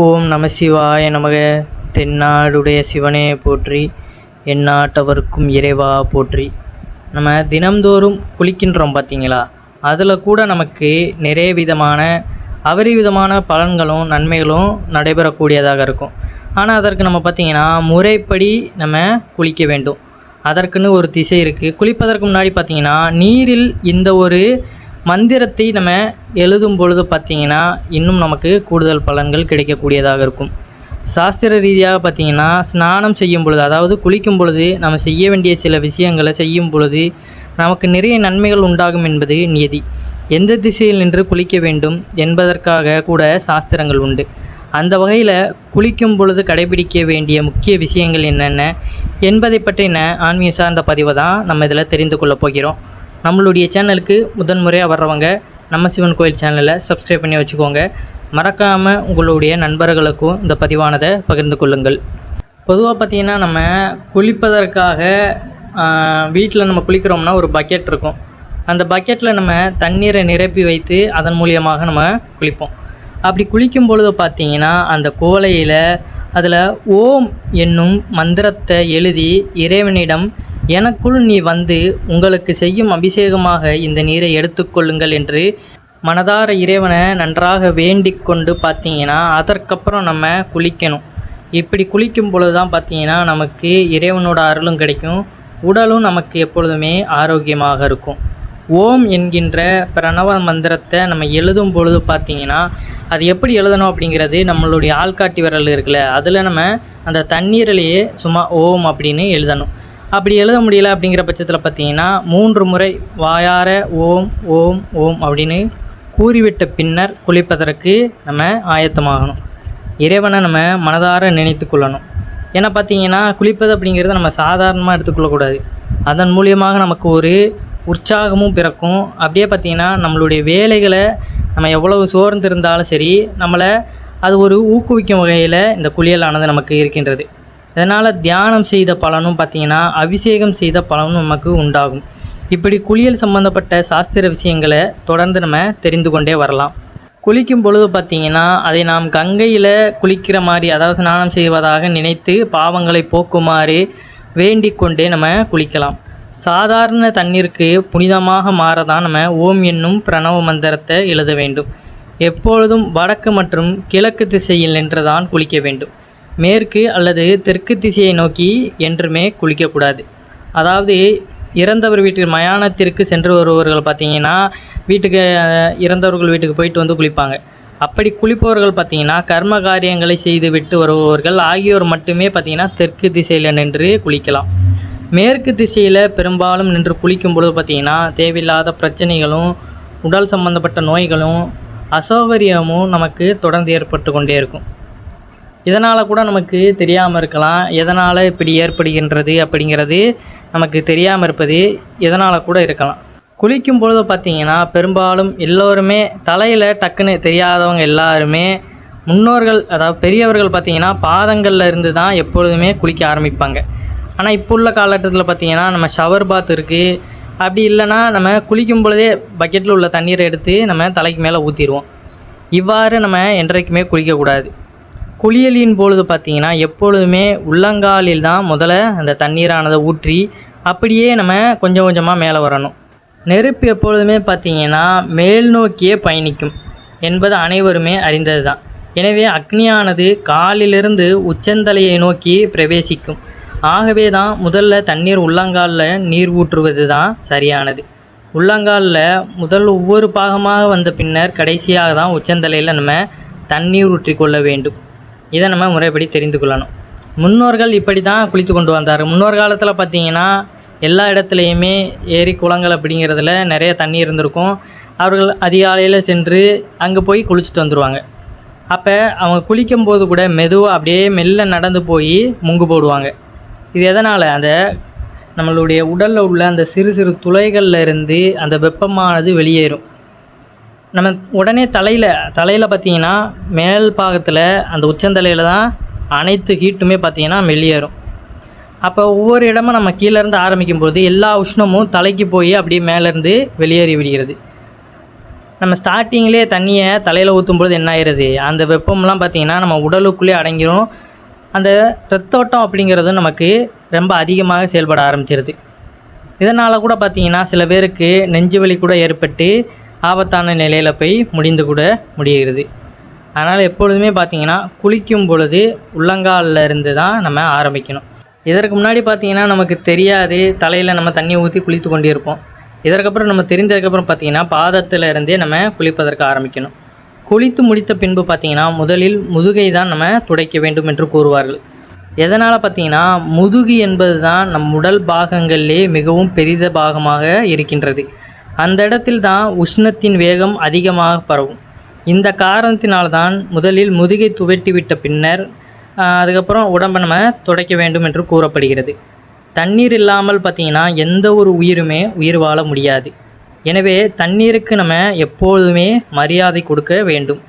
ஓம் நம சிவாய நமக. தென்னாடுடைய சிவனே போற்றி எந்நாட்டவருக்கும் இறைவா போற்றி. நம்ம தினம்தோறும் குளிக்கின்றோம் பார்த்தீங்களா அதில் கூட நமக்கு நிறைய விதமான அபரிவிதமான பலன்களும் நன்மைகளும் நடைபெறக்கூடியதாக இருக்கும். ஆனால் அதற்கு நம்ம பார்த்திங்கன்னா முறைப்படி நம்ம குளிக்க வேண்டும். அதற்குன்னு ஒரு திசை இருக்குது குளிப்பதற்கு முன்னாடி பார்த்திங்கன்னா நீரில் இந்த ஒரு மந்திரத்தை நம்ம எழுதும் பொழுது பார்த்திங்கன்னா இன்னும் நமக்கு கூடுதல் பலன்கள் கிடைக்கக்கூடியதாக இருக்கும். சாஸ்திர ரீதியாக பார்த்திங்கன்னா ஸ்நானம் செய்யும் பொழுது அதாவது குளிக்கும் பொழுது நம்ம செய்ய வேண்டிய சில விஷயங்களை செய்யும் பொழுது நமக்கு நிறைய நன்மைகள் உண்டாகும் என்பது நியதி. எந்த திசையில் நின்று குளிக்க வேண்டும் என்பதற்காக கூட சாஸ்திரங்கள் உண்டு. அந்த வகையில் குளிக்கும் பொழுது கடைபிடிக்க வேண்டிய முக்கிய விஷயங்கள் என்னென்ன என்பதை பற்றின ஆன்மீக சார்ந்த பதிவை தான் நம்ம இதில் தெரிந்து கொள்ளப் போகிறோம். நம்மளுடைய சேனலுக்கு முதன்முறையாக வர்றவங்க நம்ம சிவன் கோயில் சேனலை சப்ஸ்கிரைப் பண்ணி வச்சுக்கோங்க. மறக்காமல் உங்களுடைய நண்பர்களுக்கும் இந்த பதிவானதை பகிர்ந்து கொள்ளுங்கள். பொதுவாக பார்த்திங்கன்னா நம்ம குளிப்பதற்காக வீட்டில் நம்ம குளிக்கிறோம்னா ஒரு பக்கெட் இருக்கும். அந்த பக்கெட்டில் நம்ம தண்ணீரை நிரப்பி வைத்து அதன் மூலியமாக நம்ம குளிப்போம். அப்படி குளிக்கும் பொழுது பார்த்திங்கன்னா அந்த குவளையில் அதில் ஓம் என்னும் மந்திரத்தை எழுதி இறைவனிடம் எனக்குள் நீ வந்து உங்களுக்கு செய்யும் அபிஷேகமாக இந்த நீரை எடுத்துக்கொள்ளுங்கள் என்று மனதார இறைவனை நன்றாக வேண்டிக் கொண்டு பார்த்தீங்கன்னா அதற்கப்புறம் நம்ம குளிக்கணும். இப்படி குளிக்கும் பொழுது தான் பார்த்தீங்கன்னா நமக்கு இறைவனோட அருளும் கிடைக்கும். உடலும் நமக்கு எப்பொழுதுமே ஆரோக்கியமாக இருக்கும். ஓம் என்கின்ற பிரணவ மந்திரத்தை நம்ம எழுதும் பொழுது பார்த்தீங்கன்னா அது எப்படி எழுதணும் அப்படிங்கிறது நம்மளுடைய ஆள்காட்டி விரல் இருக்குல்ல அதில் நம்ம அந்த தண்ணீரிலேயே சும்மா ஓம் அப்படின்னு எழுதணும். அப்படி எழுத முடியல அப்படிங்கிற பட்சத்தில் பார்த்தீங்கன்னா மூன்று முறை வாயார ஓம் ஓம் ஓம் அப்படின்னு கூறிவிட்ட பின்னர் குளிப்பதற்கு நம்ம ஆயத்தமாகணும். இறைவனை நம்ம மனதார நினைத்து கொள்ளணும். ஏன்னா பார்த்தீங்கன்னா குளிப்பது அப்படிங்கிறத நம்ம சாதாரணமாக எடுத்துக்கொள்ளக்கூடாது அதன் மூலியமாக நமக்கு ஒரு உற்சாகமும் பிறக்கும். அப்படியே பார்த்திங்கன்னா நம்மளுடைய வேலைகளை நம்ம எவ்வளவு சோர்ந்து இருந்தாலும் சரி நம்மளை அது ஒரு ஊக்குவிக்கும் வகையில் இந்த குளியலானது நமக்கு இருக்கின்றது. இதனால் தியானம் செய்த பலனும் பார்த்திங்கன்னா அபிஷேகம் செய்த பலனும் நமக்கு உண்டாகும். இப்படி குளியல் சம்பந்தப்பட்ட சாஸ்திர விஷயங்களை தொடர்ந்து நம்ம தெரிந்து கொண்டே வரலாம். குளிக்கும் பொழுது பார்த்திங்கன்னா அதை நாம் கங்கையில் குளிக்கிற மாதிரி அதாவது ஸ்நானம் செய்வதாக நினைத்து பாவங்களை போக்குமாறு வேண்டிக் கொண்டே நம்ம குளிக்கலாம். சாதாரண தண்ணீருக்கு புனிதமாக மாறதான் நம்ம ஓம் என்னும் பிரணவ மந்திரத்தை எழுத வேண்டும். எப்பொழுதும் வடக்கு மற்றும் கிழக்கு திசையில் நின்றுதான் குளிக்க வேண்டும். மேற்கு அல்லது தெற்கு திசையை நோக்கி என்றுமே குளிக்கக்கூடாது. அதாவது இறந்தவர் வீட்டு மயானத்திற்கு சென்று வருபவர்கள் பார்த்தீங்கன்னா வீட்டுக்கு இறந்தவர்கள் வீட்டுக்கு போயிட்டு வந்து குளிப்பாங்க. அப்படி குளிப்பவர்கள் பார்த்தீங்கன்னா கர்ம காரியங்களை செய்து விட்டு வருபவர்கள் ஆகியோர் மட்டுமே பார்த்தீங்கன்னா தெற்கு திசையில் நின்று குளிக்கலாம். மேற்கு திசையில் பெரும்பாலும் நின்று குளிக்கும் பொழுது பார்த்திங்கன்னா தேவையில்லாத பிரச்சனைகளும் உடல் சம்பந்தப்பட்ட நோய்களும் அசௌகரியமும் நமக்கு தொடர்ந்து ஏற்பட்டு கொண்டே இருக்கும். இதனால் கூட நமக்கு தெரியாமல் இருக்கலாம். எதனால் இப்படி ஏற்படுகின்றது அப்படிங்கிறது நமக்கு தெரியாமல் இருப்பது எதனால் கூட இருக்கலாம். குளிக்கும் பொழுது பார்த்திங்கன்னா பெரும்பாலும் எல்லோருமே தலையில் டக்குன்னு தெரியாதவங்க எல்லாருமே முன்னோர்கள் அதாவது பெரியவர்கள் பார்த்திங்கன்னா பாதங்களில் இருந்து தான் எப்பொழுதுமே குளிக்க ஆரம்பிப்பாங்க. ஆனால் இப்போ உள்ள காலகட்டத்தில் பார்த்திங்கன்னா நம்ம ஷவர் பாத் இருக்குது அப்படி இல்லைன்னா நம்ம குளிக்கும் பொழுதே பக்கெட்டில் உள்ள தண்ணீரை எடுத்து நம்ம தலைக்கு மேலே ஊற்றிடுவோம் இவ்வாறு நம்ம என்றைக்குமே குளிக்கக்கூடாது. குளியலின் பொழுது பார்த்திங்கன்னா எப்பொழுதுமே உள்ளங்காலில் தான் முதல்ல அந்த தண்ணீரானதை ஊற்றி அப்படியே நம்ம கொஞ்சம் கொஞ்சமாக மேலே வரணும். நெருப்பு எப்பொழுதுமே பார்த்திங்கன்னா மேல் நோக்கியே பயணிக்கும் என்பது அனைவருமே அறிந்தது தான். எனவே அக்னியானது காலிலிருந்து உச்சந்தலையை நோக்கி பிரவேசிக்கும். ஆகவே தான் முதல்ல தண்ணீர் உள்ளங்காலில் நீர் ஊற்றுவது தான் சரியானது. உள்ளங்காலில் முதல் ஒவ்வொரு பாகமாக வந்த பின்னர் கடைசியாக தான் உச்சந்தலையில் நம்ம தண்ணீர் ஊற்றி கொள்ள வேண்டும். இதை நம்ம முறைப்படி தெரிந்து கொள்ளணும். முன்னோர்கள் இப்படி தான் குளித்து கொண்டு வந்தார். முன்னோர் காலத்தில் பார்த்திங்கன்னா எல்லா இடத்துலையுமே ஏரி குளங்கள் அப்படிங்கிறதுல நிறைய தண்ணி இருந்திருக்கும். அவர்கள் அதிகாலையில் சென்று அங்கே போய் குளிச்சுட்டு வந்துடுவாங்க அப்போ அவங்க குளிக்கும்போது கூட மெதுவாக அப்படியே மெல்ல நடந்து போய் முங்கு போடுவாங்க. இது எதனால்? அந்த நம்மளுடைய உடலில் உள்ள அந்த சிறு சிறு துளைகளில் இருந்து அந்த வெப்பமானது வெளியேறும். நம்ம உடனே தலையில் தலையில் பார்த்தீங்கன்னா மேல் பாகத்தில் அந்த உச்சந்தலையில் தான் அனைத்து ஹீட்டுமே பார்த்திங்கன்னா வெளியேறும். அப்போ ஒவ்வொரு இடமும் நம்ம கீழேருந்து ஆரம்பிக்கும் போது எல்லா உஷ்ணமும் தலைக்கு போய் அப்படியே மேலேருந்து வெளியேறி விடுகிறது. நம்ம ஸ்டார்டிங்லேயே தண்ணியை தலையில் ஊற்றும்பொழுது என்ன ஆயிடுது? அந்த வெப்பம்லாம் பார்த்திங்கன்னா நம்ம உடலுக்குள்ளே அடங்கிடும் அந்த ரத்தோட்டம் அப்படிங்கிறது நமக்கு ரொம்ப அதிகமாக செயல்பட ஆரம்பிச்சிருது. இதனால் கூட பார்த்திங்கன்னா சில பேருக்கு நெஞ்சு வலி கூட ஏற்பட்டு ஆபத்தான நிலையில் போய் முடிந்து கூட முடிகிறது. அதனால் எப்பொழுதுமே பார்த்திங்கன்னா குளிக்கும் பொழுது உள்ளங்காலில் இருந்து தான் நம்ம ஆரம்பிக்கணும். இதற்கு முன்னாடி பார்த்திங்கன்னா நமக்கு தெரியாது தலையில் நம்ம தண்ணி ஊற்றி குளித்து கொண்டே இருப்போம் இதற்கப்புறம் நம்ம தெரிந்ததுக்கப்புறம் பார்த்திங்கன்னா பாதத்தில் இருந்தே நம்ம குளிப்பதற்கு ஆரம்பிக்கணும். குளித்து முடித்த பின்பு பார்த்திங்கன்னா முதலில் முதுகை தான் நம்ம துடைக்க வேண்டும் என்று கூறுவார்கள். எதனால் பார்த்தீங்கன்னா முதுகு என்பது தான் நம் உடல் பாகங்களிலே மிகவும் பெரித பாகமாக இருக்கின்றது. அந்த இடத்தில் தான் உஷ்ணத்தின் வேகம் அதிகமாக பரவும். இந்த காரணத்தினால்தான் முதலில் முதுகை துவட்டி விட்ட பின்னர் அதுக்கப்புறம் உடம்பை நம்ம துடைக்க வேண்டும் என்று கூறப்படுகிறது. தண்ணீர் இல்லாமல் பார்த்தீங்கன்னா எந்த ஒரு உயிருமே உயிர் வாழ முடியாது. எனவே தண்ணீருக்கு நம்ம எப்பொழுதுமே மரியாதை கொடுக்க வேண்டும்.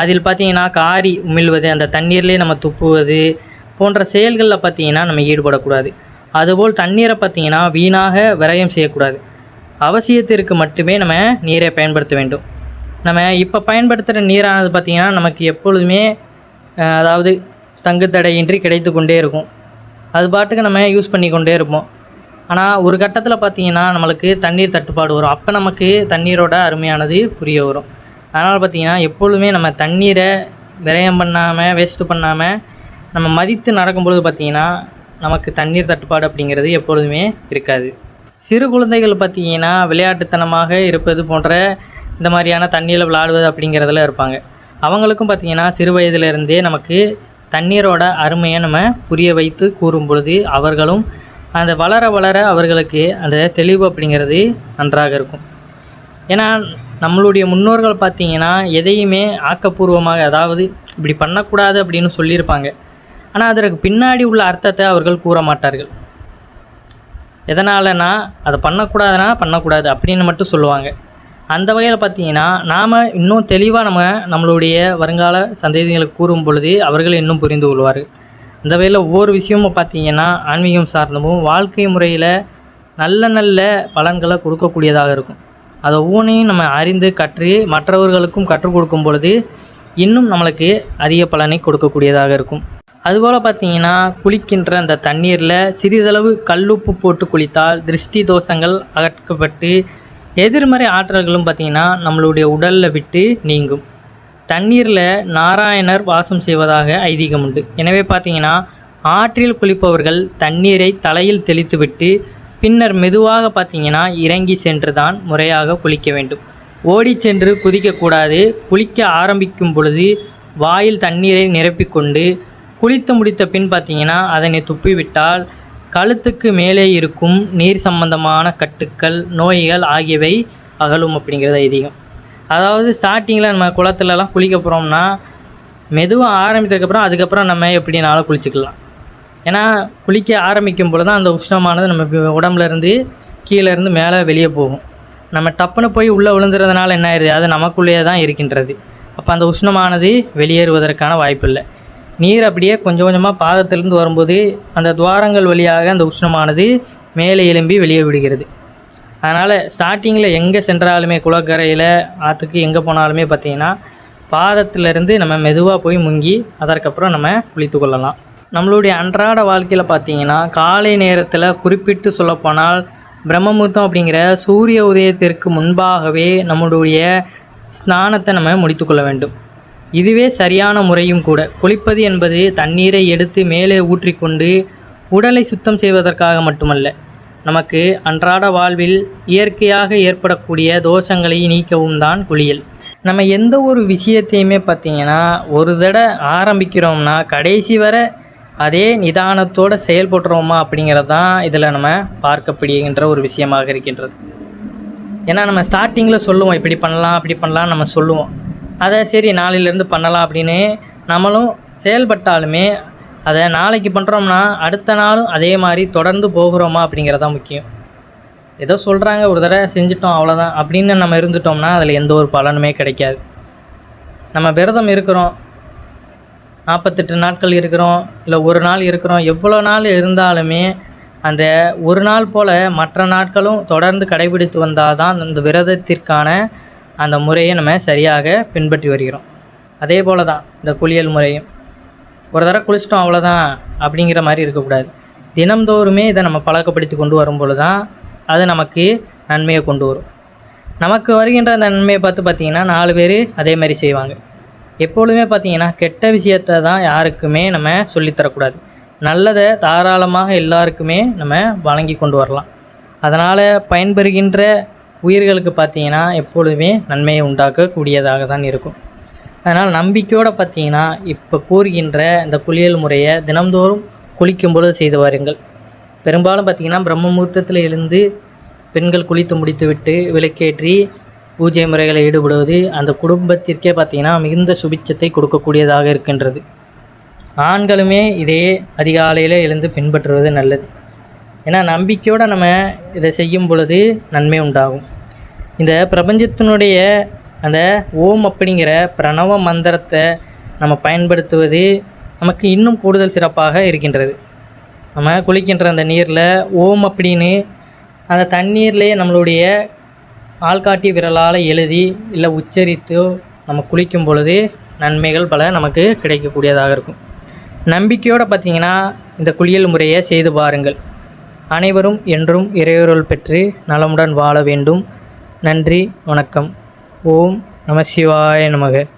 அதில் பார்த்தீங்கன்னா காரி உமிழ்வது அந்த தண்ணீர்லேயே நம்ம துப்புவது போன்ற செயல்களில் பார்த்தீங்கன்னா நம்ம ஈடுபடக்கூடாது. அதுபோல் தண்ணீரை பார்த்திங்கன்னா வீணாக விரயம் செய்யக்கூடாது. அவசியத்திற்கு மட்டுமே நம்ம நீரை பயன்படுத்த வேண்டும். நம்ம இப்போ பயன்படுத்துகிற நீரானது பார்த்திங்கன்னா நமக்கு எப்பொழுதுமே அதாவது தங்குத்தடையின்றி கிடைத்து கொண்டே இருக்கும். அது பாட்டுக்கு நம்ம யூஸ் பண்ணி கொண்டே இருப்போம். ஆனால் ஒரு கட்டத்தில் பார்த்தீங்கன்னா நம்மளுக்கு தண்ணீர் தட்டுப்பாடு வரும். அப்போ நமக்கு தண்ணீரோட அருமையானது புரிய வரும். அதனால் பார்த்தீங்கன்னா எப்பொழுதுமே நம்ம தண்ணீரை விரயம் பண்ணாமல் வேஸ்ட்டு பண்ணாமல் நம்ம மதித்து நடக்கும்பொழுது பார்த்தீங்கன்னா நமக்கு தண்ணீர் தட்டுப்பாடு அப்படிங்கிறது எப்பொழுதுமே இருக்காது. சிறு குழந்தைகள் பார்த்தீங்கன்னா விளையாட்டுத்தனமாக இருப்பது போன்ற இந்த மாதிரியான தண்ணியில் விளையாடுவது அப்படிங்கிறதுல இருப்பாங்க. அவங்களுக்கும் பார்த்திங்கன்னா சிறு வயதிலிருந்தே நமக்கு தண்ணீரோட அருமையை நம்ம புரிய வைத்து கூறும் பொழுது அவர்களும் அந்த வளர வளர அவர்களுக்கு அந்த தெளிவு அப்படிங்கிறது நன்றாக இருக்கும். ஏன்னா நம்மளுடைய முன்னோர்கள் பார்த்தீங்கன்னா எதையுமே ஆக்கப்பூர்வமாக அதாவது இப்படி பண்ணக்கூடாது அப்படின்னு சொல்லியிருப்பாங்க. ஆனால் அதற்கு பின்னாடி உள்ள அர்த்தத்தை அவர்கள் கூற மாட்டார்கள். எதனாலனா அதை பண்ணக்கூடாதுன்னா பண்ணக்கூடாது அப்படின்னு மட்டும் சொல்லுவாங்க. அந்த வகையில் பார்த்தீங்கன்னா நாம் இன்னும் தெளிவாக நம்ம நம்மளுடைய வருங்கால சந்ததிகளுக்கு கூறும் பொழுது அவர்கள் இன்னும் புரிந்து கொள்வார்கள். இந்த வகையில் ஒவ்வொரு விஷயமும் பார்த்தீங்கன்னா ஆன்மீகம் சார்ந்தமும் வாழ்க்கை முறையில் நல்ல நல்ல பலன்களை கொடுக்கக்கூடியதாக இருக்கும். அதை ஒவ்வொன்றையும் நம்ம அறிந்து கற்று மற்றவர்களுக்கும் கற்றுக் கொடுக்கும் பொழுது இன்னும் நம்மளுக்கு அதிக பலனை கொடுக்கக்கூடியதாக இருக்கும். அதுபோல் பார்த்தீங்கன்னா குளிக்கின்ற அந்த தண்ணீரில் சிறிதளவு கல்லுப்பு போட்டு குளித்தால் திருஷ்டி தோஷங்கள் அகற்றப்பட்டு எதிர்மறை ஆற்றல்களும் பார்த்தீங்கன்னா நம்மளுடைய உடலில் விட்டு நீங்கும். தண்ணீரில் நாராயணர் வாசம் செய்வதாக ஐதீகம் உண்டு. எனவே பார்த்தீங்கன்னா ஆற்றில் குளிப்பவர்கள் தண்ணீரை தலையில் தெளித்துவிட்டு பின்னர் மெதுவாக பார்த்தீங்கன்னா இறங்கி சென்று தான் முறையாக குளிக்க வேண்டும். ஓடிச் சென்று குதிக்கக்கூடாது. குளிக்க ஆரம்பிக்கும் பொழுது வாயில் தண்ணீரை நிரப்பிக்கொண்டு குளித்து முடித்த பின் பார்த்தீங்கன்னா அதனை துப்பிவிட்டால் கழுத்துக்கு மேலே இருக்கும் நீர் சம்பந்தமான கட்டுக்கள் நோய்கள் ஆகியவை அகலும் அப்படிங்கிறது ஐதீகம். அதாவது ஸ்டார்டிங்கில் நம்ம குளத்துலலாம் குளிக்க போகிறோம்னா மெதுவாக ஆரம்பித்ததுக்கப்புறம் அதுக்கப்புறம் நம்ம எப்படினாலும் குளிச்சுக்கலாம். ஏன்னா குளிக்க ஆரம்பிக்கும் பொழுது தான் அந்த உஷ்ணமானது நம்ம உடம்புலேருந்து கீழேருந்து கீழே இருந்து மேலே வெளியே போகும். நம்ம டப்புன்னு போய் உள்ளே விழுந்துறதுனால என்ன ஆயிடுது? அது நமக்குள்ளேயே தான் இருக்கின்றது. அப்போ அந்த உஷ்ணமானது வெளியேறுவதற்கான வாய்ப்பில்லை. நீர் அப்படியே கொஞ்சம் கொஞ்சமாக பாதத்திலிருந்து வரும்போது அந்த துவாரங்கள் வழியாக அந்த உஷ்ணமானது மேலே எழும்பி வெளியே விடுகிறது. அதனால் ஸ்டார்டிங்கில் எங்கே சென்றாலுமே குளக்கரையில் ஆற்றுக்கு எங்கே போனாலுமே பார்த்தீங்கன்னா பாதத்திலிருந்து நம்ம மெதுவாக போய் முங்கி அதற்கப்புறம் நம்ம குளித்து கொள்ளலாம். நம்மளுடைய அன்றாட வாழ்க்கையில் பார்த்தீங்கன்னா காலை நேரத்தில் குறிப்பிட்டு சொல்லப்போனால் பிரம்மமுகூர்த்தம் அப்படிங்கிற சூரிய உதயத்திற்கு முன்பாகவே நம்மளுடைய ஸ்நானத்தை நம்ம முடித்துக்கொள்ள வேண்டும். இதுவே சரியான முறையும் கூட. குளிப்பது என்பது தண்ணீரை எடுத்து மேலே ஊற்றிக்கொண்டு உடலை சுத்தம் செய்வதற்காக மட்டுமல்ல நமக்கு அன்றாட வாழ்வில் இயற்கையாக ஏற்படக்கூடிய தோஷங்களை நீக்கவும் தான் குளியல். நம்ம எந்த ஒரு விஷயத்தையுமே பார்த்தீங்கன்னா ஒரு தடவை ஆரம்பிக்கிறோம்னா கடைசி வரை அதே நிதானத்தோடு செயல்படுறோமா அப்படிங்கிறது தான் இதில் நம்ம பார்க்கப்படுகின்ற ஒரு விஷயமாக இருக்கின்றது. ஏன்னா நம்ம ஸ்டார்டிங்கில் சொல்லுவோம் இப்படி பண்ணலாம் அப்படி பண்ணலாம் நம்ம சொல்லுவோம். அதை சரி நாளையிலேருந்து பண்ணலாம் அப்படின்னு நம்மளும் செயல்பட்டாலுமே அதை நாளைக்கு பண்ணுறோம்னா அடுத்த நாளும் அதே மாதிரி தொடர்ந்து போகிறோமா அப்படிங்கிறது தான் முக்கியம். ஏதோ சொல்கிறாங்க ஒரு தடவை செஞ்சிட்டோம் அவ்வளோதான் அப்படின்னு நம்ம இருந்துட்டோம்னா அதில் எந்த ஒரு பலனுமே கிடைக்காது. நம்ம விரதம் இருக்கிறோம் நாற்பத்தெட்டு நாட்கள் இருக்கிறோம் இல்லை ஒரு நாள் இருக்கிறோம் எவ்வளோ நாள் இருந்தாலுமே அந்த ஒரு நாள் போல் மற்ற நாட்களும் தொடர்ந்து கடைபிடித்து வந்தால் தான் அந்த விரதத்திற்கான அந்த முறையை நம்ம சரியாக பின்பற்றி வருகிறோம். அதே போல தான் இந்த குளியல் முறையும். ஒரு தடவை குளிச்சிட்டோம் அவ்வளோதான் அப்படிங்கிற மாதிரி இருக்கக்கூடாது. தினம்தோறுமே இதை நம்ம பழக்கப்படுத்தி கொண்டு வரும்பொழுது தான் அது நமக்கு நன்மையை கொண்டு வரும். நமக்கு வருகின்ற அந்த நன்மையை பார்த்து பார்த்திங்கன்னா நாலு பேர் அதே மாதிரி செய்வாங்க. எப்பொழுதுமே பார்த்திங்கன்னா கெட்ட விஷயத்தை தான் யாருக்குமே நம்ம சொல்லித்தரக்கூடாது. நல்லதை தாராளமாக எல்லாருக்குமே நம்ம வழங்கி கொண்டு வரலாம். அதனால் பயன்பெறுகின்ற உயிர்களுக்கு பார்த்திங்கன்னா எப்பொழுதுமே நன்மையை உண்டாக்கக்கூடியதாக தான் இருக்கும். அதனால் நம்பிக்கையோடு பார்த்தீங்கன்னா இப்போ கூறுகின்ற இந்த குளியல் முறையை தினம்தோறும் குளிக்கும் பொழுது செய்து வாருங்கள். பெரும்பாலும் பார்த்தீங்கன்னா பிரம்ம முகூர்த்தத்தில் எழுந்து பெண்கள் குளித்து முடித்துவிட்டு விளக்கேற்றி பூஜை முறைகளை ஈடுபடுவது அந்த குடும்பத்திற்கே பார்த்திங்கன்னா மிகுந்த சுபிச்சத்தை கொடுக்கக்கூடியதாக இருக்கின்றது. ஆண்களுமே இதையே அதிகாலையில் எழுந்து பின்பற்றுவது நல்லது. ஏன்னா நம்பிக்கையோடு நம்ம இதை செய்யும் பொழுது நன்மை உண்டாகும். இந்த பிரபஞ்சத்தினுடைய அந்த ஓம் அப்படிங்கிற பிரணவ மந்திரத்தை நம்ம பயன்படுத்துவது நமக்கு இன்னும் கூடுதல் சிறப்பாக இருக்கின்றது. நம்ம குளிக்கின்ற அந்த நீரில் ஓம் அப்படின்னு அந்த தண்ணீர்லேயே நம்மளுடைய ஆள்காட்டி விரலால் எழுதி இல்லை உச்சரித்தோ நம்ம குளிக்கும் பொழுது நன்மைகள் பல நமக்கு கிடைக்கக்கூடியதாக இருக்கும். நம்பிக்கையோடு பார்த்தீங்கன்னா இந்த குளியல் முறையை செய்து பாருங்கள். அனைவரும் என்றும் இறையொருள் பெற்று நலமுடன் வாழ வேண்டும். நன்றி வணக்கம். ஓம் நம சிவாய நமக.